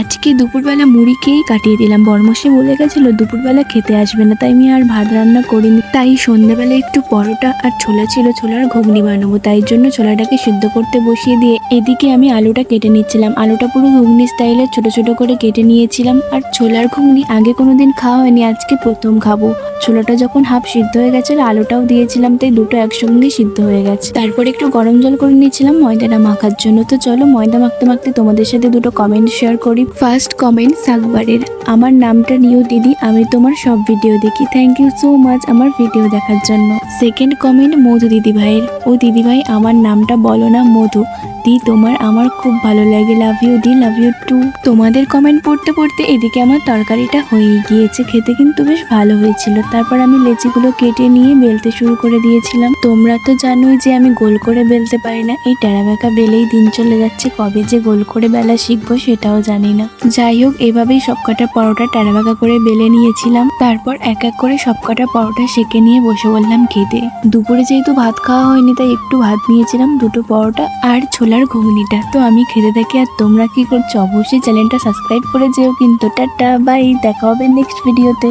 আজকে দুপুরবেলা মুড়ি খেয়েই কাটিয়ে দিলাম। বর্মশে বলে গেছিল, দুপুরবেলা খেতে আসবে না, তাই আমি আর ভাত রান্না করিনি। তাই সন্ধ্যাবেলা একটু পরোটা আর ছোলা ছিল, ছোলার ঘুগনি বানাবো। তাই জন্য ছোলাটাকে সিদ্ধ করতে বসিয়ে দিয়ে এদিকে আমি আলুটা কেটে নিচ্ছিলাম। আলুটা পুরো ঘুগনি স্টাইলে ছোট ছোট করে কেটে নিয়েছিলাম। আর ছোলার ঘুগনি আগে কোনোদিন খাওয়া হয়নি, আজকে প্রথম খাব। ছোলাটা যখন হাফ সিদ্ধ হয়ে গেছে, আলুটাও দিয়েছিলাম, তাই দুটো একসঙ্গে সিদ্ধ হয়ে গেছে। তারপর একটু গরম জল করে নিয়েছিলাম, ময়দাটা মাখার জন্য। তো চলো, ময়দা মাখতে মাখতে তোমাদের সাথে দুটো কমেন্ট শেয়ার করি। ফার্স্ট কমেন্ট সাকবারের আমার নামটা নিউ দিদি, আমি তোমার সব ভিডিও দেখি। থ্যাংক ইউ সো মাচ আমার ভিডিও দেখার জন্য। সেকেন্ড কমেন্ট মধু দিদিভাইয়ের। ও দিদিভাই, আমার নামটা বলো না মধু। দি, তোমার আমার খুব ভালো লাগে। লাভ ইউ দি লাভ ইউ টু তোমাদের কমেন্ট পড়তে পড়তে এদিকে আমার তরকারিটা হয়ে গিয়েছে। খেতে কিন্তু বেশ ভালো হয়েছিল। তারপর আমি লেচিগুলো কেটে নিয়ে বেলতে শুরু করে দিয়েছিলাম। তোমরা তো জানোই যে আমি গোল করে বেলতে পারি না। এই টেরাবেকা বেলেই দিন চলে যাচ্ছে। কবে যে গোল করে বেলা শিখব সেটাও জানি না। যাই হোক, এভাবেই সবকটা পরোটা টেরাবেকা করে বেলে নিয়েছিলাম। তারপর এক এক করে সবকটা পরোটা সেকে নিয়ে বসে বললাম খেতে দুপুরে যেহেতু ভাত খাওয়া হয়নি, তাই একটু ভাত নিয়েছিলাম, দুটো পরোটা আর ছোলার ঘুগনিটা। তো আমি খেতে থাকি, আর তোমরা কি করছ? অবশ্যই চ্যানেলটা সাবস্ক্রাইব করে যেও কিন্তু। টাটা বাই দেখা হবে নেক্সট ভিডিওতে